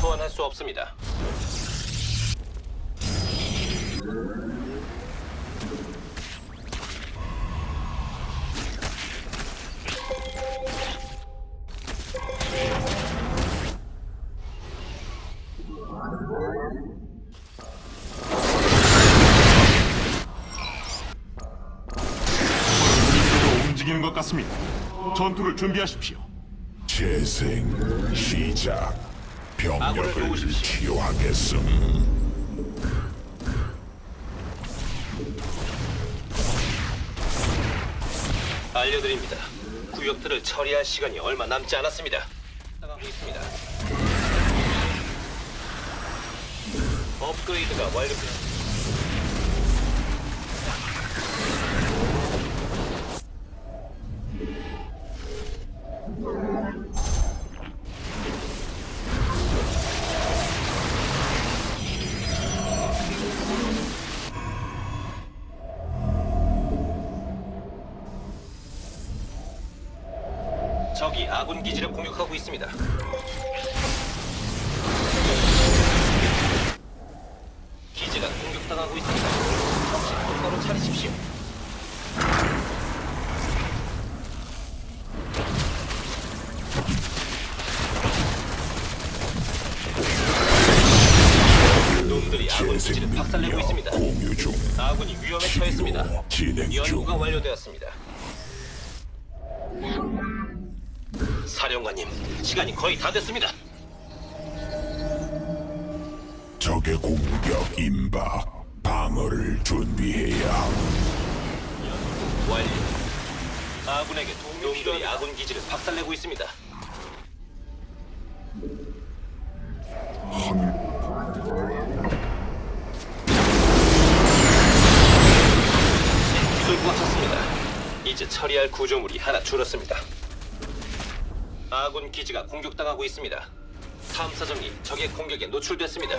소환할 수 없습니다. 움직이는 것 같습니다. 전투를 준비하십시오. 재생 시작 아군을 병력을 도우십시오. 치유하겠음 알려드립니다. 구역들을 처리할 시간이 얼마 남지 않았습니다. 나가고 있습니다. 업그레이드가 완료됐습니다. 기지를 공격하고 사령관님, 시간이 거의 다 됐습니다. 적의 공격 임박 방어를 준비해야 함. 완료. 아군에게 도움이 아군 기지를 박살내고 있습니다. 기술부가 쳤습니다. 이제 처리할 구조물이 하나 줄었습니다. 아군 기지가 공격당하고 있습니다. 탐사정이 적의 공격에 노출됐습니다.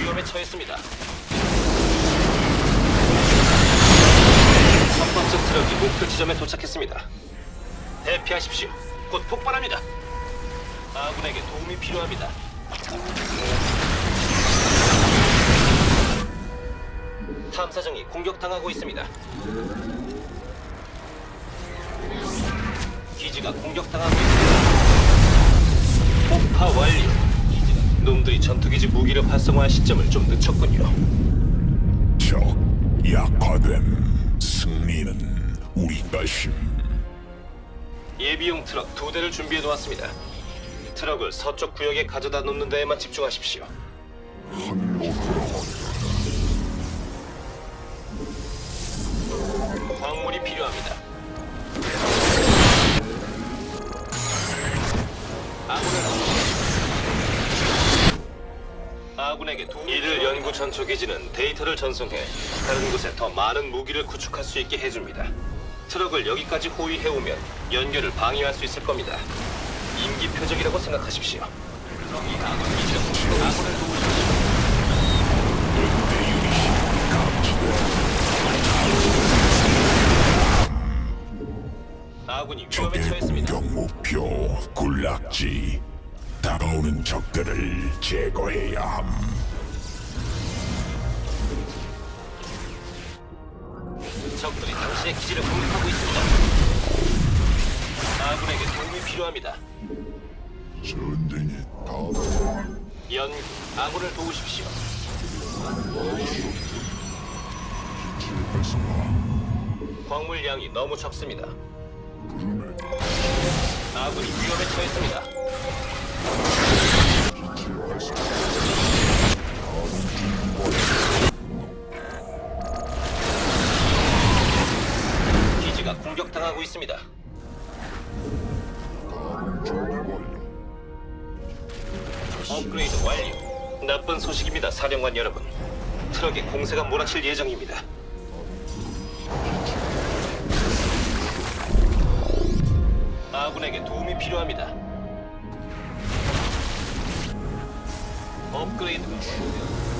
위험에 처했습니다. 첫 번째 트럭이 목표 지점에 도착했습니다. 대피하십시오. 곧 폭발합니다. 아군에게 도움이 필요합니다. 탐사정이 공격당하고 있습니다. 기지가 공격당하고 있습니다. 폭파 완료. 놈들이 전투기지 무기를 활성화할 시점을 좀 늦췄군요. 적 약화됨 승리는 우리 것임 예비용 트럭 두 대를 준비해 놓았습니다. 트럭을 서쪽 구역에 가져다 놓는 데에만 집중하십시오. 광물이 필요합니다. 아군에게 도 이들 연구 전초 기지는 데이터를 전송해 다른 곳에 더 많은 무기를 구축할 수 있게 해줍니다. 트럭을 여기까지 호위해 오면 연결을 방해할 수 있을 겁니다. 임기 표적이라고 생각하십시오. 아군이 위험에 적의 처했습니다. 공격 목표 군락지 다가오는 적들을 제거해야 함 적들이 당신의 기지를 공격하고 있습니다. 아군에게 도움이 필요합니다. 전쟁이 다연 아군을 도우십시오. 광물량이 너무 적습니다. 아군이 위험에 처했습니다. 사령관 여러분. 트럭에 공세가 몰아칠 예정입니다. 아군에게 도움이 필요합니다. 업그레이드가 완료되었습니다.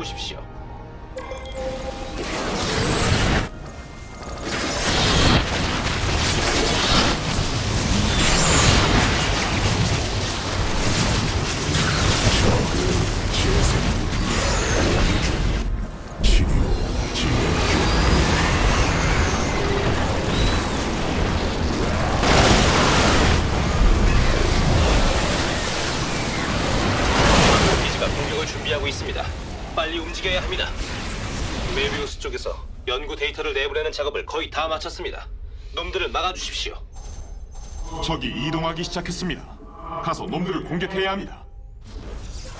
보십시오. 데이터를 내보내는 작업을 거의 다 마쳤습니다. 놈들을 막아주십시오. 적이 이동하기 시작했습니다. 가서 놈들을 공격해야 합니다.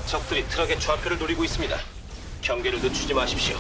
적들이 트럭의 좌표를 노리고 있습니다. 경계를 늦추지 마십시오.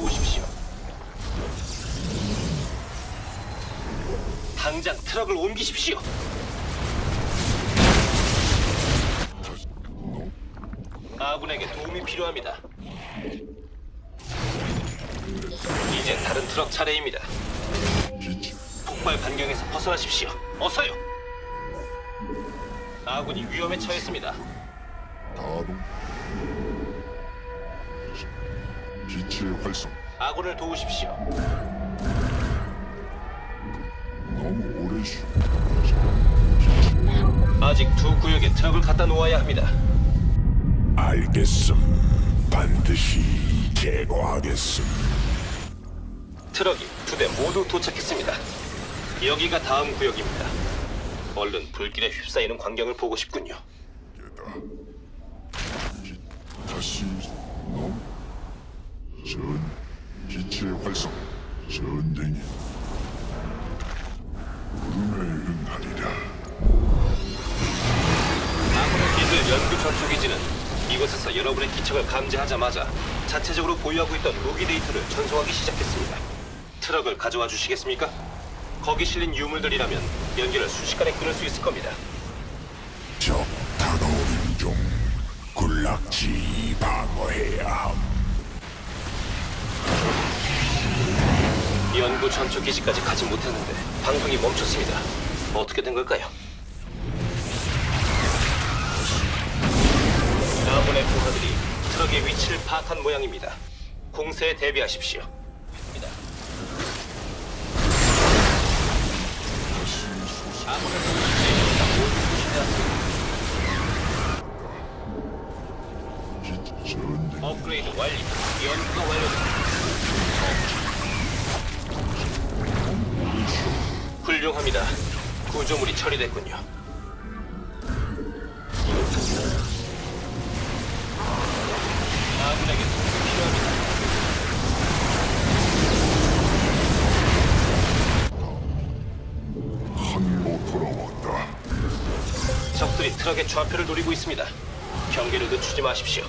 도우십시오. 당장 트럭을 옮기십시오. 아군에게 도움이 필요합니다. 이제 다른 트럭 차례입니다. 폭발 반경에서 벗어나십시오. 어서요. 아군이 위험에 처했습니다. 가 동 기체 활성 아군을 도우십시오. 너무 오래 쉬 아직 두 구역에 트럭을 갖다 놓아야 합니다. 알겠음 반드시 제거하겠음 트럭이 두 대 모두 도착했습니다. 여기가 다음 구역입니다. 얼른 불길에 휩싸이는 광경을 보고 싶군요. 다시 너무 전 기체 활성 전쟁이 구름에 응하리라 아군의 기술 연구 전투 기지는 이곳에서 여러분의 기척을 감지하자마자 자체적으로 보유하고 있던 무기 데이터를 전송하기 시작했습니다. 트럭을 가져와 주시겠습니까? 거기 실린 유물들이라면 연기를 순식간에 끊을 수 있을 겁니다. 적 다가오는 중 군락지 방어해야 함 연구 전투 기지까지 가지 못했는데 방송이 멈췄습니다. 어떻게 된 걸까요? 아군의 부하들이 트럭의 위치를 파악한 모양입니다. 공세에 대비하십시오. 모두 업그레이드 완료. 연구가 완료됩니다. 훌륭합니다. 구조물이 처리됐군요. 아군에게 도움이 필요합니다. 한로 돌아왔다 적들이 트럭의 좌표를 노리고 있습니다. 경계를 늦추지 마십시오.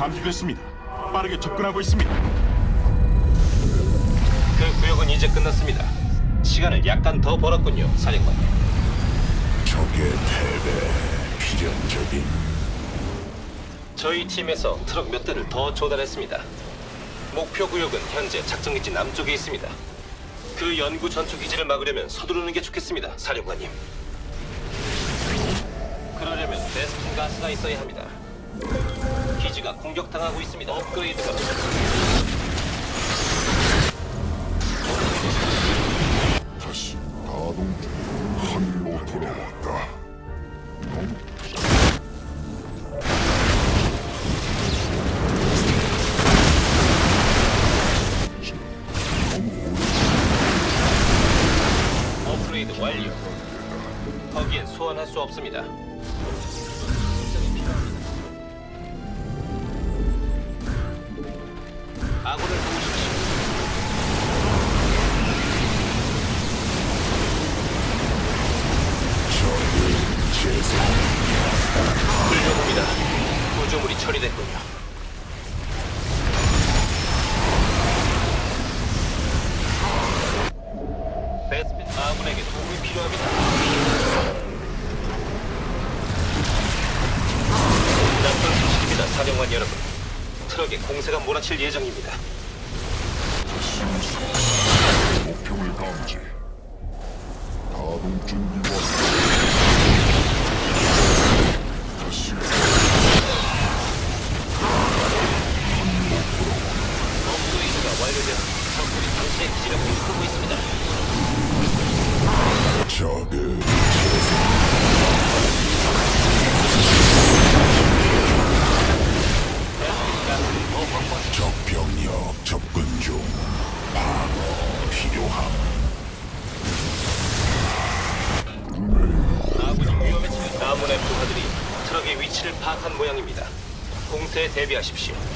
감지됐습니다. 빠르게 접근하고 있습니다. 그 구역은 이제 끝났습니다. 시간을 약간 더 벌었군요, 사령관님. 적의 패배 필연적인 저희 팀에서 트럭 몇 대를 더 조달했습니다. 목표 구역은 현재 작전기지 남쪽에 있습니다. 그 연구 전투 기지를 막으려면 서두르는 게 좋겠습니다, 사령관님. 그러려면 베스킨 가스가 있어야 합니다. 기지가 공격당하고 있습니다. 업그레이드가 적의 공세가 몰아칠 예정입니다. 목표물 감지. 다동 준비 완료. 대비하십시오.